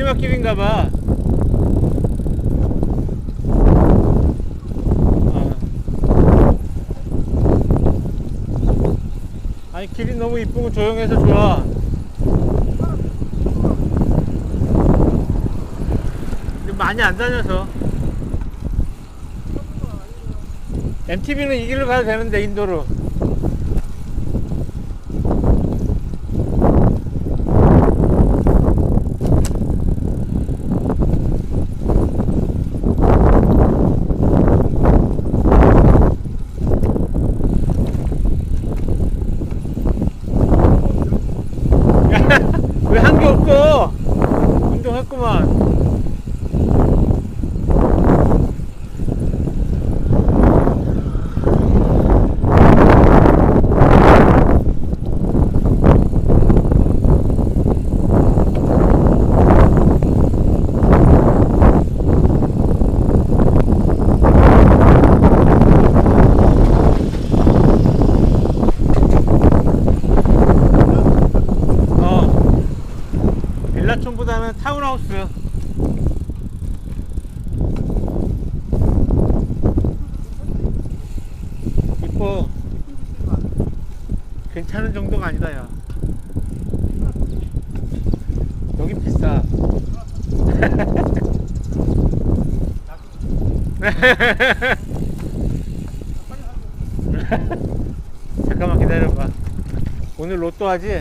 내리막길인가봐. 어. 아니 길이 너무 이쁘고 조용해서 좋아. 많이 안 다녀서. MTB는 이 길로 가도 되는데 인도로. 왜 한 게 없어? 운동했구만. 어. 빌라촌보다는 타운하우스. 이뻐. 괜찮은 정도가 아니다, 야. 여기 비싸. 잠깐만 기다려봐. 오늘 로또 하지?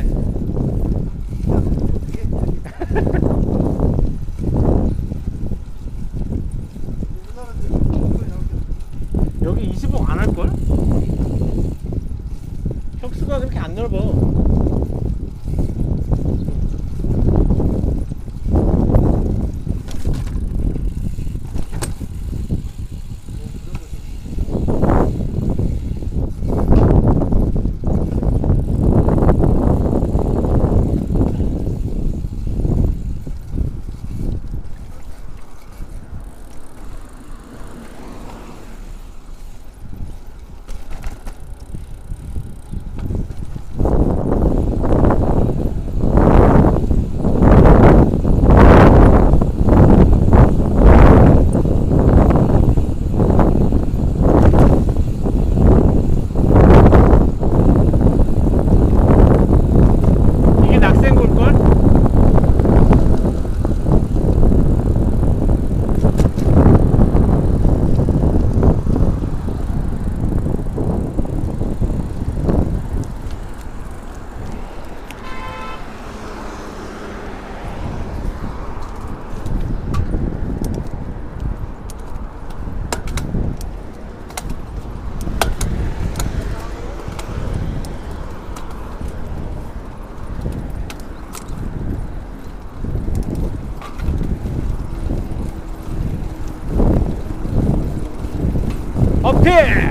여기 20억 안 할걸? 혁수가 그렇게 안 넓어. 이게 낙생굴걸? 어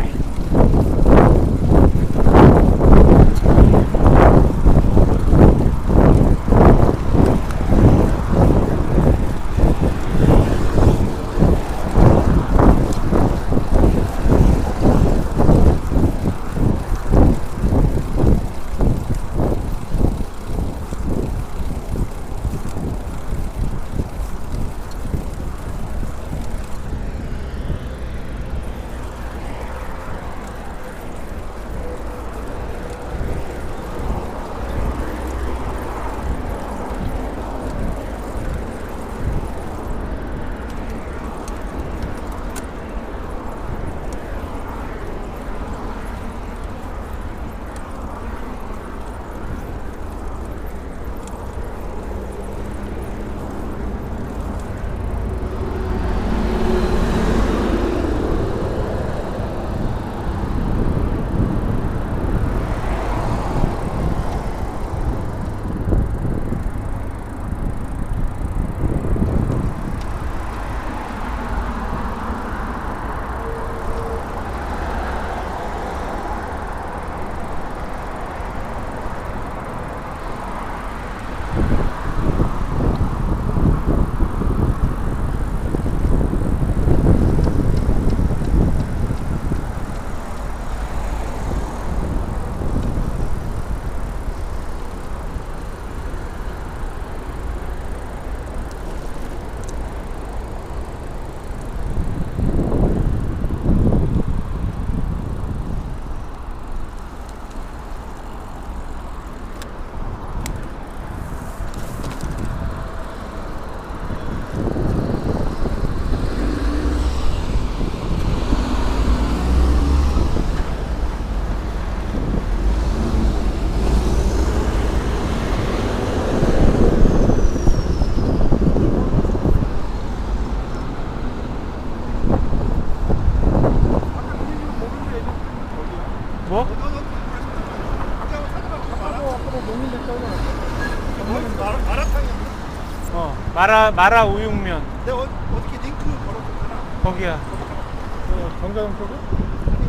마라 마라 우육면 내가 어, 어떻게 링크 걸었었잖아. 거기야. 어, 정자동 쪽에? 아니,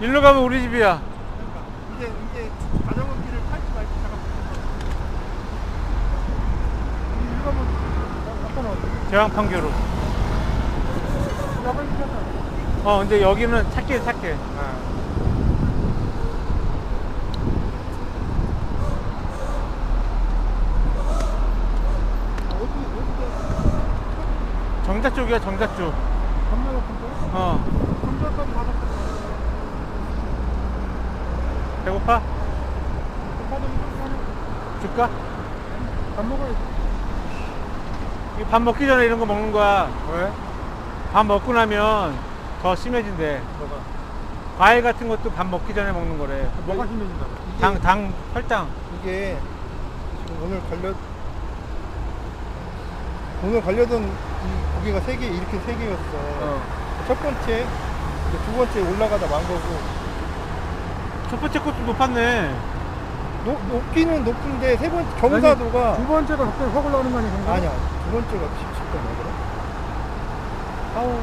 우리, 일로 가면 우리 집이야. 그러니까 이제, 이제 자전거 길을 탈지 말지 잠깐 우리 이거 뭐, 약간 어때? 제왕판교로. 괜찮아. 어 근데 여기는 찾길 찾길. 어디, 어디, 정자 쪽이야 정자 쪽. 겁나 높은 거? 어 감자까지 받았어. 배고파? 오빠도 이거 하나 줄까? 밥 먹어야지. 이밥 먹기 전에 이런 거 먹는 거야. 왜? 밥 먹고 나면 더 심해진대. 뭐가? 과일 같은 것도 밥 먹기 전에 먹는 거래. 뭐가 심해진다고? 당, 당, 혈당. 이게 지금 오늘 관련 오늘 관련된 이 고기가 세 개 이렇게 세 개였어. 첫 번째, 이제 두 번째 올라가다 만 거고 첫 번째 것도 높았네. 높, 높기는 높은데 세 번째 경사도가 두 번째가 갑자기 확 올라오는 거 아니야? 아니야 두 번째가 17도 뭐더라? 하우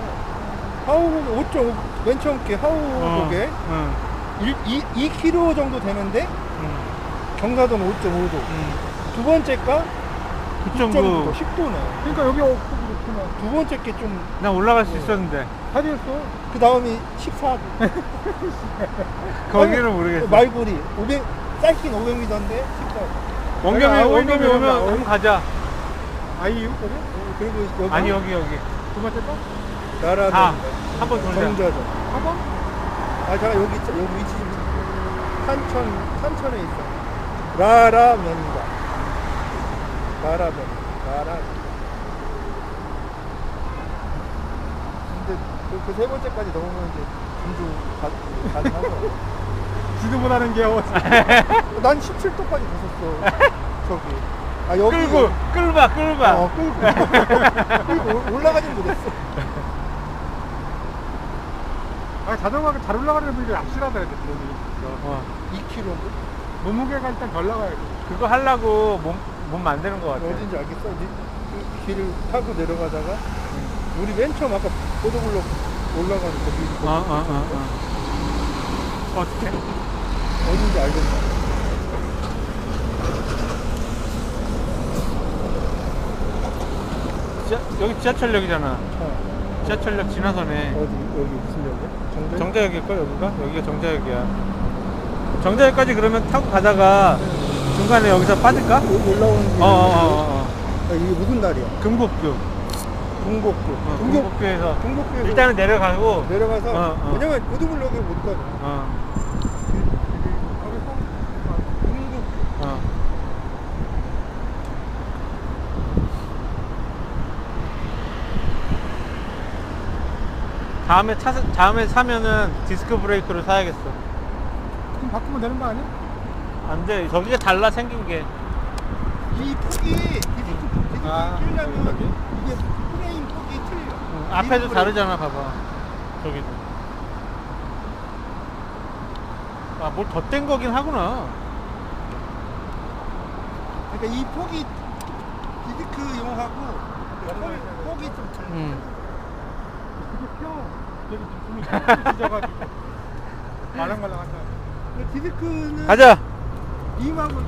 하우 5.5 맨 처음 게 하우 어, 고개 응, 1, 2, 2kg 정도 되는데 응, 경사도는 5.5도 응. 두 번째가 9.9. 9.9 10도네 그러니까 여기 그렇구나. 두 번째 게좀그난 올라갈 수 있었는데. 다리였어. 다음이 14도 거기는 모르겠어. 말고리 500 짧긴 500m인데 14도 원겸이, 아, 원겸이 원겸이 오면, 오면 오면 가자. 아이유 거기? 그리고 여기 아니, 여기, 여기. 두 번째 거? 나라도 다. 한번 돌자. 정자전 화방? 아 잠깐 여기 있- 여기 위치 좀 산천 산천에 있어 라라면가 라라면 라라 근데 그 세 번째까지 넘으면 이제 진주 가- 가능하고 지도 못하는 게 어디? 난 17도까지 갔었어 저기 아 여기 끌고, 끌봐, 끌봐. 어 끌고 끌고 올라가진 못했어 아 자전거가 잘 올라가는 분들이 악실하다 그랬지. 어. 2km 몸무게가 일단 덜 나가야 돼. 그거 하려고 몸, 몸 만드는 것 같아. 어딘지 알겠어? 그 길을 타고 내려가다가 우리 맨 처음 아까 보도블록 올라가는 거기 어, 어, 어, 어. 어떻게? 어딘지 알겠어? 지하, 여기 지하철역이잖아. 어. 지하철역 지나서네. 어디 여기 무슨 역이야? 정대? 정자역일걸, 여기가? 여기가 정자역이야. 정자역까지 그러면 타고 가다가 중간에 여기서 빠질까? 여기 올라오는 길. 어, 어, 어, 어. 아, 이게 무슨 날이야? 금곡교. 동곡교. 어, 금곡교에서 동곡교에서 일단은 내려가고 내려가서 어, 어. 왜냐면 보도블록에 못 가잖아. 어, 동곡 어. 다음에 차 사- 다음에 사면은 디스크 브레이크를 사야겠어. 그럼 바꾸면 되는 거 아니야? 안 돼. 저기가 달라 생긴 게. 이 폭이 디스크 디스크 아, 끼려면 여기? 이게 프레임 폭이 틀려. 응, 앞에도 디스크 다르잖아, 봐봐. 저기도. 아, 뭘 덧댄 거긴 하구나. 그러니까 이 폭이 디스크 용하고 폭이, 폭이 좀 틀려. 펴. 여기 좀 찢어가지고. 말랑말랑한다. 그 디스크는 가자. 임하고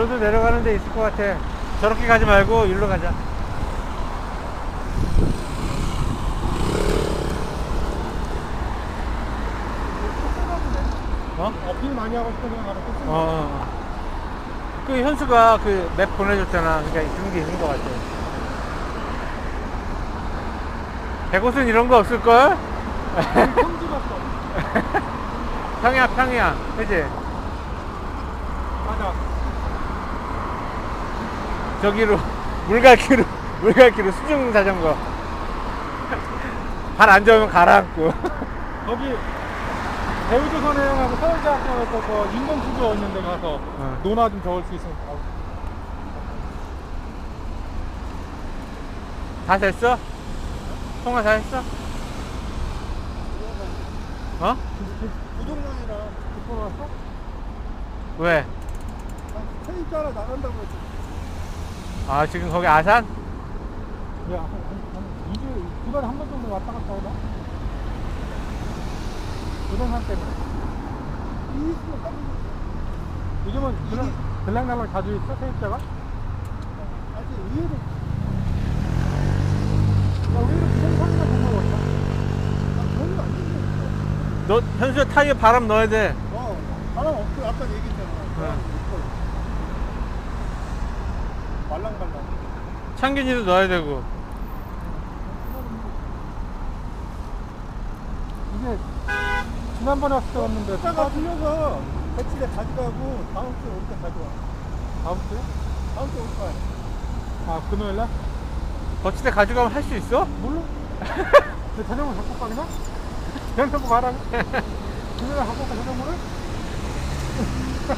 절로도 내려가는 데 있을 것 같아. 저렇게 가지 말고 일로 가자. 어? 어필 많이 하고 싶으면 가서 또 쓰는 어, 어. 그 현수가 그 맵 보내줬잖아. 그러니까 그런 게 있는 것 같아. 백옷은 이런 거 없을걸? 평지 갔어. 평이야, 평이야. 그지? 맞아. 저기로, 물갈기로, 물갈기로 수중 자전거. 발 안 좋으면 가라앉고. 거기 대우조 선해양하고 서울대학교에서 그 인공수조 있는 데 가서 어. 논아 좀 적을 수 있으면 가고. 다 됐어? 통화 다 했어? 어? 부동산이라 듣고 왔어? 왜? 세입자라 나간다고 했지. 아, 지금 거기 아산? 야, 한, 한, 한 2주, 두 달에 한 번 정도 왔다 갔다 하다? 부동산 때문에. 요즘은 들락, 들락날락 자주 있어, 세입자가? 아직 의외로 안. 너, 현수야 타이어 바람 넣어야 돼. 어, 바람 없고 아까 얘기했잖아. 바람 없고. 말랑말랑. 창균이도 넣어야 되고. 이게 지난번에 왔을 때 왔는데 숫자가 틀려서 며칠에 가져가고 다음 주에 올 때 가져와. 다음 주에? 다음 주에 올 거야. 아 금요일 날? 거치대 가져가면 할 수 있어? 몰라. 내 자전거 갖고 가 그냥? 자전거 가라. 금요일 날 갖고 가 자전거를? 다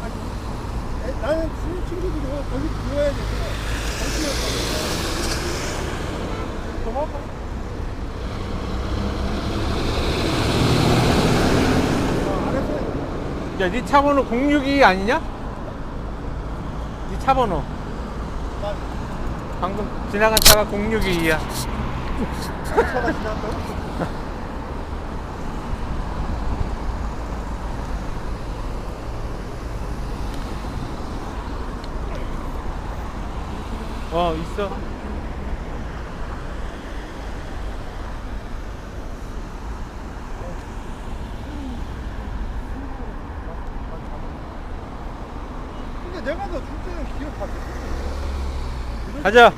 가지고. 에, 나는 친- 친구들이 거기 들어야 돼. 고마워. 어, 알았어. 야, 네차 번호 062 아니냐? 네차 번호. 나 방금 지나간 차가 062이야. 차가 지났다고? 어, 있어. 근데 내가 너 줄 때는 기억하지. 가자.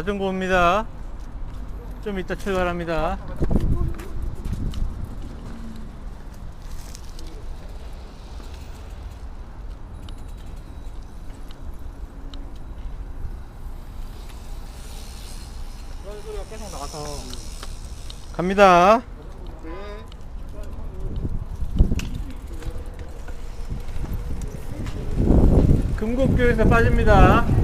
자전거 옵니다. 좀 이따 출발합니다. 그런 소리가 계속 나서 갑니다. 네. 금곡교에서 빠집니다.